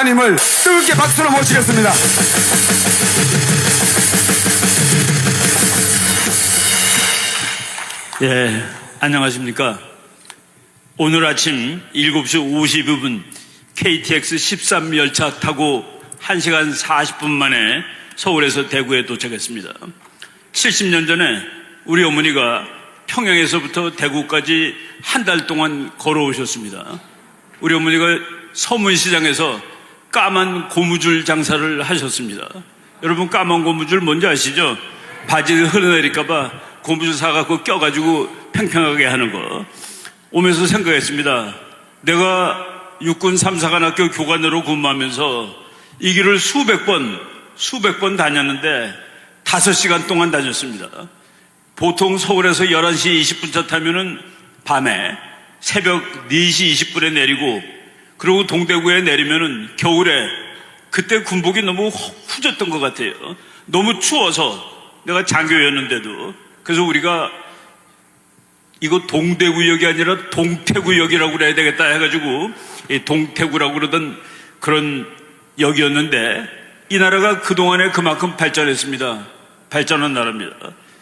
목사님을 뜨겁게 박수로 모시겠습니다. 예, 안녕하십니까. 오늘 아침 7시 52분 KTX 13 열차 타고 1시간 40분 만에 서울에서 대구에 도착했습니다. 70년 전에 우리 어머니가 평양에서부터 대구까지 한 달 동안 걸어오셨습니다. 우리 어머니가 서문시장에서 까만 고무줄 장사를 하셨습니다. 여러분 까만 고무줄 뭔지 아시죠? 바지 흘러내릴까봐 고무줄 사갖고 껴가지고 팽팽하게 하는 거. 오면서 생각했습니다. 내가 육군 삼사관학교 교관으로 근무하면서 이 길을 수백 번, 수백 번 다녔는데 다섯 시간 동안 다녔습니다. 보통 서울에서 11시 20분 차 타면은 밤에 새벽 4시 20분에 내리고 그리고 동대구에 내리면은 겨울에 그때 군복이 너무 후졌던 것 같아요. 너무 추워서 내가 장교였는데도 그래서 우리가 이거 동대구역이 아니라 동태구역이라고 그래야 되겠다 해가지고 이 동태구라고 그러던 그런 역이었는데 이 나라가 그동안에 그만큼 발전했습니다. 발전한 나라입니다.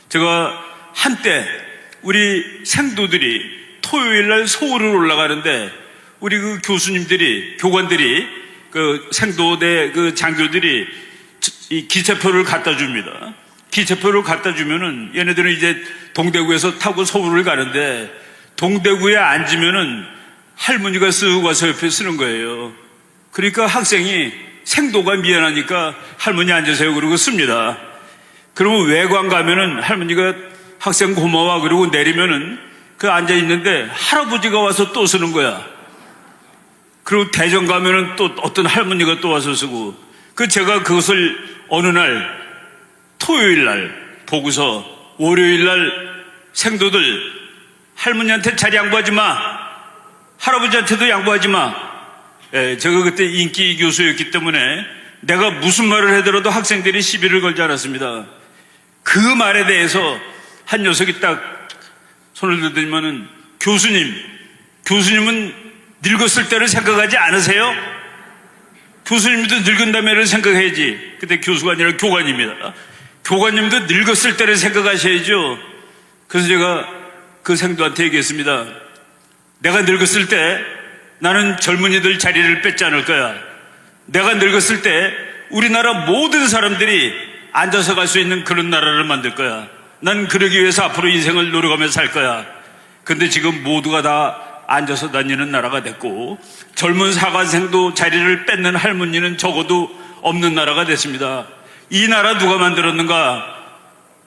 제가 한때 우리 생도들이 토요일 날 서울을 올라가는데 우리 그 교수님들이 교관들이 그 생도대 그 장교들이 이 기차표를 갖다 줍니다. 기차표를 갖다 주면은 얘네들은 이제 동대구에서 타고 서울을 가는데 동대구에 앉으면은 할머니가 쓰고 와서 옆에 쓰는 거예요. 그러니까 학생이 생도가 미안하니까 할머니 앉으세요 그러고 씁니다. 그러면 외관 가면은 할머니가 학생 고마워 그러고 내리면은 그 앉아 있는데 할아버지가 와서 또 쓰는 거야. 그리고 대전 가면은 또 어떤 할머니가 또 와서 쓰고 그 제가 그것을 어느 날 토요일 날 보고서 월요일 날 생도들 할머니한테 자리 양보하지 마. 할아버지한테도 양보하지 마. 예, 제가 그때 인기 교수였기 때문에 내가 무슨 말을 하더라도 학생들이 시비를 걸지 않았습니다. 그 말에 대해서 한 녀석이 딱 손을 들더니만은 교수님, 교수님은 늙었을 때를 생각하지 않으세요? 교수님도 늙은 다음에를 생각해야지. 그때 교수가 아니라 교관입니다. 교관님도 늙었을 때를 생각하셔야죠. 그래서 제가 그 생도한테 얘기했습니다. 내가 늙었을 때 나는 젊은이들 자리를 뺏지 않을 거야. 내가 늙었을 때 우리나라 모든 사람들이 앉아서 갈 수 있는 그런 나라를 만들 거야. 난 그러기 위해서 앞으로 인생을 노력하면서 살 거야. 근데 지금 모두가 다 앉아서 다니는 나라가 됐고 젊은 사관생도 자리를 뺏는 할머니는 적어도 없는 나라가 됐습니다. 이 나라 누가 만들었는가?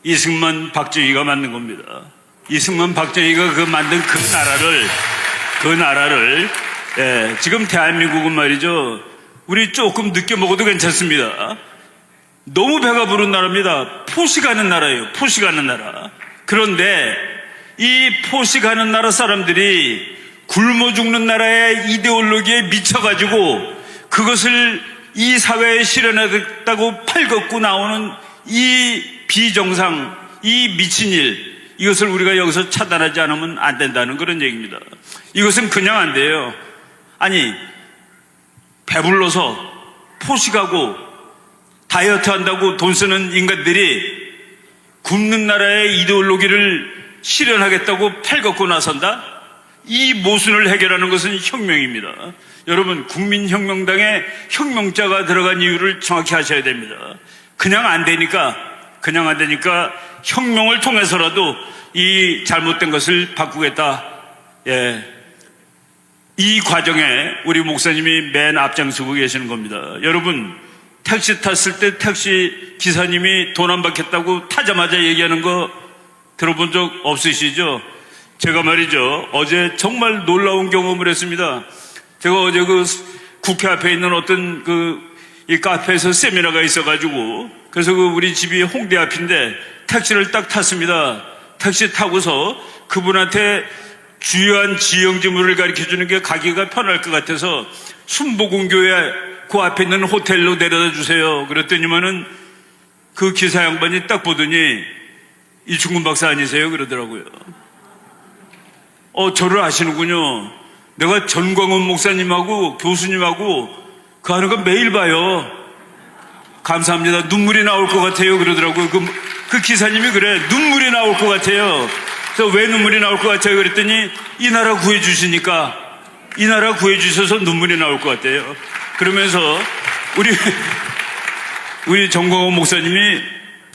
이승만 박정희가 만든 겁니다. 이승만 박정희가 그 만든 그 나라를 그 나라를 예, 지금 대한민국은 말이죠. 우리 조금 늦게 먹어도 괜찮습니다. 너무 배가 부른 나라입니다. 포식하는 나라예요. 포식하는 나라. 그런데 이 포식하는 나라 사람들이 굶어 죽는 나라의 이데올로기에 미쳐가지고 그것을 이 사회에 실현하겠다고 팔걷고 나오는 이 비정상, 이 미친 일, 이것을 우리가 여기서 차단하지 않으면 안 된다는 그런 얘기입니다. 이것은 그냥 안 돼요. 아니, 배불러서 포식하고 다이어트 한다고 돈 쓰는 인간들이 굶는 나라의 이데올로기를 실현하겠다고 팔걷고 나선다? 이 모순을 해결하는 것은 혁명입니다. 여러분, 국민혁명당에 혁명자가 들어간 이유를 정확히 하셔야 됩니다. 그냥 안 되니까, 그냥 안 되니까 혁명을 통해서라도 이 잘못된 것을 바꾸겠다. 예. 이 과정에 우리 목사님이 맨 앞장서고 계시는 겁니다. 여러분, 택시 탔을 때 택시 기사님이 돈 안 받겠다고 타자마자 얘기하는 거 들어본 적 없으시죠? 제가 말이죠. 어제 정말 놀라운 경험을 했습니다. 제가 어제 그 국회 앞에 있는 어떤 그 이 카페에서 세미나가 있어가지고 그래서 그 우리 집이 홍대 앞인데 택시를 딱 탔습니다. 택시 타고서 그분한테 주요한 지형지물을 가르쳐 주는 게 가기가 편할 것 같아서 순복음교회 그 앞에 있는 호텔로 내려다 주세요. 그랬더니만은 그 기사 양반이 딱 보더니 이충근 박사 아니세요? 그러더라고요. 어, 저를 아시는군요. 내가 전광훈 목사님하고 교수님하고 그 하는 거 매일 봐요. 감사합니다. 눈물이 나올 것 같아요. 그러더라고요. 그, 그 기사님이 그래. 눈물이 나올 것 같아요. 그래서 왜 눈물이 나올 것 같아요? 그랬더니 이 나라 구해주시니까 이 나라 구해주셔서 눈물이 나올 것 같아요. 그러면서 우리, 우리 정광호 목사님이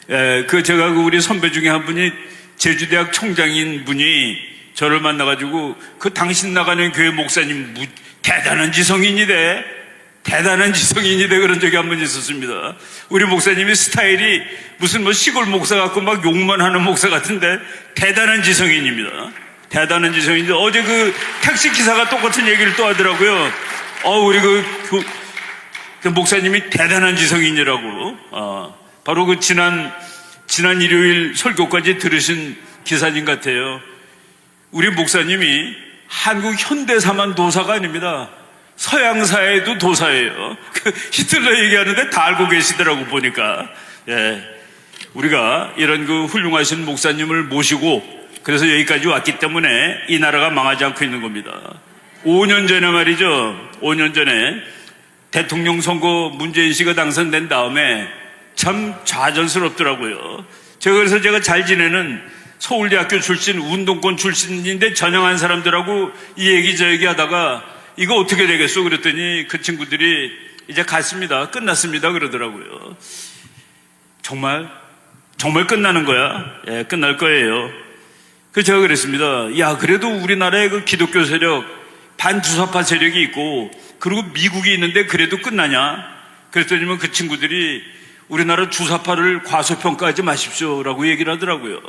에, 그 제가 그 우리 선배 중에 한 분이 제주대학 총장인 분이 저를 만나가지고 그 당신 나가는 교회 목사님 무- 대단한 지성인이래. 대단한 지성인이래 그런 적이 한 번 있었습니다. 우리 목사님이 스타일이 무슨 뭐 시골 목사 같고 막 욕만 하는 목사 같은데 대단한 지성인입니다. 대단한 지성인데 어제 그 택시 기사가 똑같은 얘기를 또 하더라고요. 어 우리 그, 교- 그 목사님이 대단한 지성인이라고. 어, 바로 그 지난 지난 일요일 설교까지 들으신 기사님 같아요. 우리 목사님이 한국 현대사만 도사가 아닙니다. 서양사에도 도사예요. 그 히틀러 얘기하는데 다 알고 계시더라고 보니까. 예. 우리가 이런 그 훌륭하신 목사님을 모시고 그래서 여기까지 왔기 때문에 이 나라가 망하지 않고 있는 겁니다. 5년 전에 말이죠. 5년 전에 대통령 선거 문재인 씨가 당선된 다음에 참 좌전스럽더라고요. 제가 그래서 제가 잘 지내는 서울대학교 출신 운동권 출신인데 전형한 사람들하고 이 얘기 저 얘기 하다가 이거 어떻게 되겠어 그랬더니 그 친구들이 이제 갔습니다. 끝났습니다 그러더라고요. 정말 정말 끝나는 거야. 예, 끝날 거예요. 그 제가 그랬습니다. 야, 그래도 우리나라에 그 기독교 세력, 반주사파 세력이 있고, 그리고 미국이 있는데 그래도 끝나냐? 그랬더니만 그 친구들이 우리나라 주사파를 과소평가하지 마십시오라고 얘기를 하더라고요.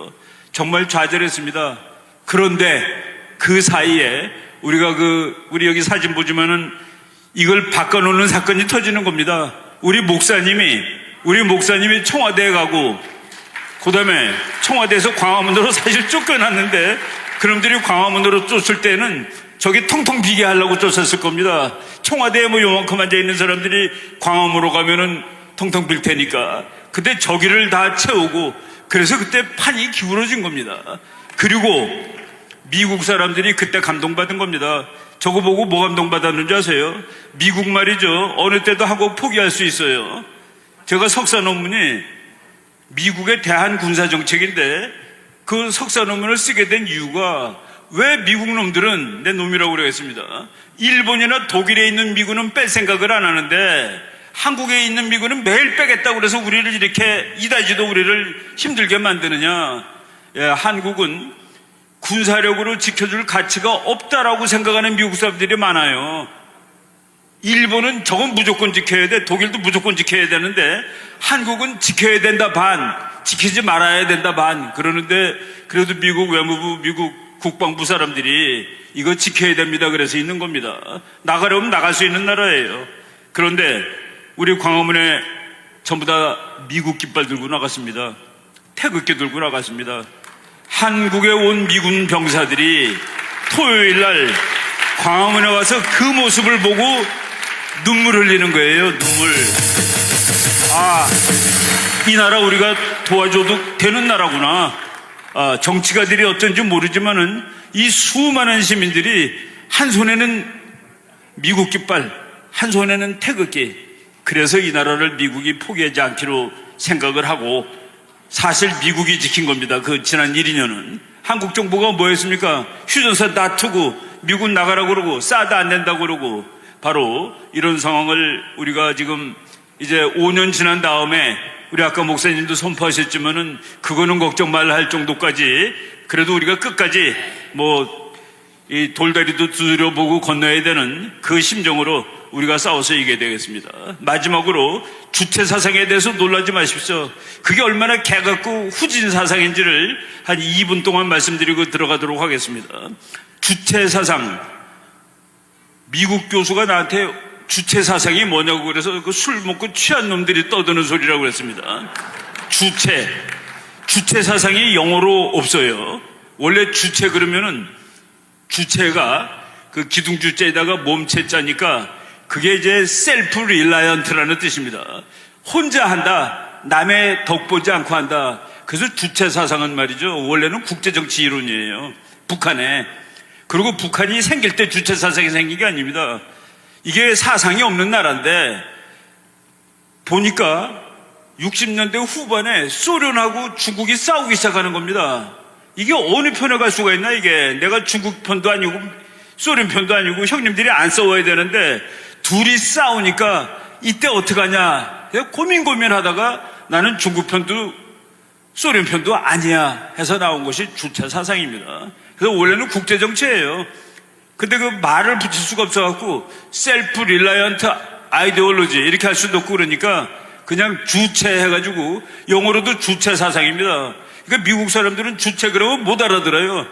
정말 좌절했습니다. 그런데 그 사이에 우리가 그, 우리 여기 사진 보지만은 이걸 바꿔놓는 사건이 터지는 겁니다. 우리 목사님이, 우리 목사님이 청와대에 가고 그 다음에 청와대에서 광화문으로 사실 쫓겨났는데 그놈들이 광화문으로 쫓을 때는 저기 텅텅 비게 하려고 쫓았을 겁니다. 청와대에 뭐 요만큼 앉아있는 사람들이 광화문으로 가면은 텅텅 빌 테니까. 그때 저기를 다 채우고 그래서 그때 판이 기울어진 겁니다. 그리고 미국 사람들이 그때 감동받은 겁니다. 저거 보고 뭐 감동받았는지 아세요? 미국 말이죠. 어느 때도 하고 포기할 수 있어요. 제가 석사 논문이 미국의 대한 군사 정책인데 그 석사 논문을 쓰게 된 이유가 왜 미국 놈들은 내 놈이라고 그러겠습니다. 일본이나 독일에 있는 미군은 뺄 생각을 안 하는데 한국에 있는 미군은 매일 빼겠다고 그래서 우리를 이렇게 이다지도 우리를 힘들게 만드느냐. 예, 한국은 군사력으로 지켜줄 가치가 없다라고 생각하는 미국 사람들이 많아요. 일본은 저건 무조건 지켜야 돼. 독일도 무조건 지켜야 되는데 한국은 지켜야 된다 반, 지키지 말아야 된다 반. 그러는데 그래도 미국 외무부, 미국 국방부 사람들이 이거 지켜야 됩니다. 그래서 있는 겁니다. 나가려면 나갈 수 있는 나라예요. 그런데 우리 광화문에 전부 다 미국 깃발 들고 나갔습니다. 태극기 들고 나갔습니다. 한국에 온 미군 병사들이 토요일 날 광화문에 와서 그 모습을 보고 눈물 흘리는 거예요, 눈물. 아, 이 나라 우리가 도와줘도 되는 나라구나. 아, 정치가들이 어쩐지 모르지만은 이 수많은 시민들이 한 손에는 미국 깃발, 한 손에는 태극기. 그래서 이 나라를 미국이 포기하지 않기로 생각을 하고 사실 미국이 지킨 겁니다. 그 지난 1, 2년은. 한국 정부가 뭐 했습니까? 휴전선 놔두고 미국 나가라고 그러고 싸도 안 된다고 그러고 바로 이런 상황을 우리가 지금 이제 5년 지난 다음에 우리 아까 목사님도 선포하셨지만은 그거는 걱정 말라 할 정도까지 그래도 우리가 끝까지 뭐 이 돌다리도 두드려 보고 건너야 되는 그 심정으로 우리가 싸워서 이겨야 되겠습니다. 마지막으로 주체 사상에 대해서 놀라지 마십시오. 그게 얼마나 개같고 후진 사상인지를 한 2분 동안 말씀드리고 들어가도록 하겠습니다. 주체 사상. 미국 교수가 나한테 주체 사상이 뭐냐고 그래서 그 술 먹고 취한 놈들이 떠드는 소리라고 그랬습니다. 주체. 주체 사상이 영어로 없어요. 원래 주체 그러면은 주체가 그 기둥 주체에다가 몸체 자니까 그게 이제 셀프 릴라이언트라는 뜻입니다. 혼자 한다. 남의 덕보지 않고 한다. 그래서 주체 사상은 말이죠. 원래는 국제 정치 이론이에요. 북한에. 그리고 북한이 생길 때 주체 사상이 생긴 게 아닙니다. 이게 사상이 없는 나라인데 보니까 60년대 후반에 소련하고 중국이 싸우기 시작하는 겁니다. 이게 어느 편에 갈 수가 있나 이게 내가 중국 편도 아니고 소련 편도 아니고 형님들이 안 싸워야 되는데 둘이 싸우니까 이때 어떡하냐 고민 고민하다가 나는 중국 편도 소련 편도 아니야 해서 나온 것이 주체 사상입니다. 그래서 원래는 국제 정치예요. 근데 그 말을 붙일 수가 없어갖고 셀프 릴라이언트 아이디올로지 이렇게 할 수도 없고 그러니까 그냥 주체 해가지고 영어로도 주체 사상입니다. 그러니까 미국 사람들은 주체 그러면 못 알아들어요.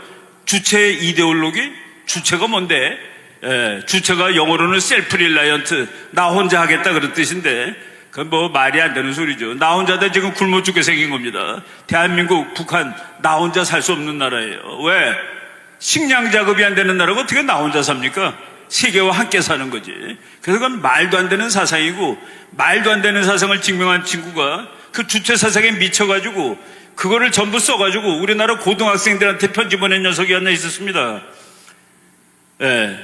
주체의 이데올로기? 주체가 뭔데? 예, 주체가 영어로는 셀프 릴라이언트 나 혼자 하겠다 그런 뜻인데 그건 뭐 말이 안 되는 소리죠. 나 혼자다 지금 굶어 죽게 생긴 겁니다. 대한민국, 북한 나 혼자 살 수 없는 나라예요. 왜? 식량 작업이 안 되는 나라가 어떻게 나 혼자 삽니까? 세계와 함께 사는 거지. 그래서 그건 말도 안 되는 사상이고 말도 안 되는 사상을 증명한 친구가 그 주체 사상에 미쳐가지고 그거를 전부 써가지고 우리나라 고등학생들한테 편지 보낸 녀석이 하나 있었습니다. 예.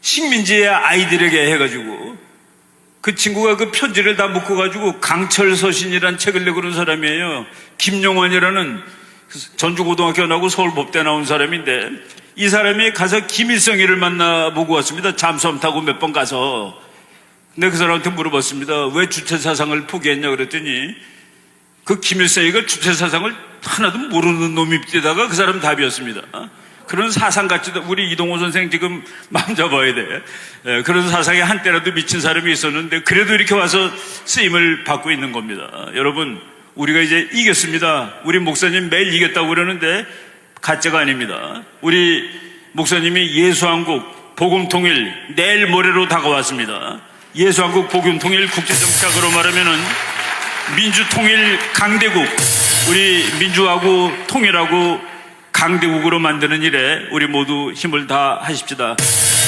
식민지의 아이들에게 해가지고 그 친구가 그 편지를 다 묶어가지고 강철 서신이란 책을 내고 그런 사람이에요. 김용환이라는 전주고등학교 나오고 서울법대 나온 사람인데 이 사람이 가서 김일성이를 만나보고 왔습니다. 잠수함 타고 몇 번 가서. 근데 그 사람한테 물어봤습니다. 왜 주체사상을 포기했냐 그랬더니 그 김일성이가 주체 사상을 하나도 모르는 놈입디다가 그 사람 답이었습니다. 그런 사상 같지도 우리 이동호 선생 지금 잡아야 돼. 예, 그런 사상에 한때라도 미친 사람이 있었는데 그래도 이렇게 와서 쓰임을 받고 있는 겁니다. 여러분 우리가 이제 이겼습니다. 우리 목사님 매일 이겼다고 그러는데 가짜가 아닙니다. 우리 목사님이 예수한국 복음통일 내일 모레로 다가왔습니다. 예수한국 복음통일 국제정착으로 말하면은 민주통일 강대국 우리 민주하고 통일하고 강대국으로 만드는 일에 우리 모두 힘을 다 하십시다.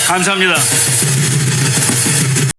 감사합니다.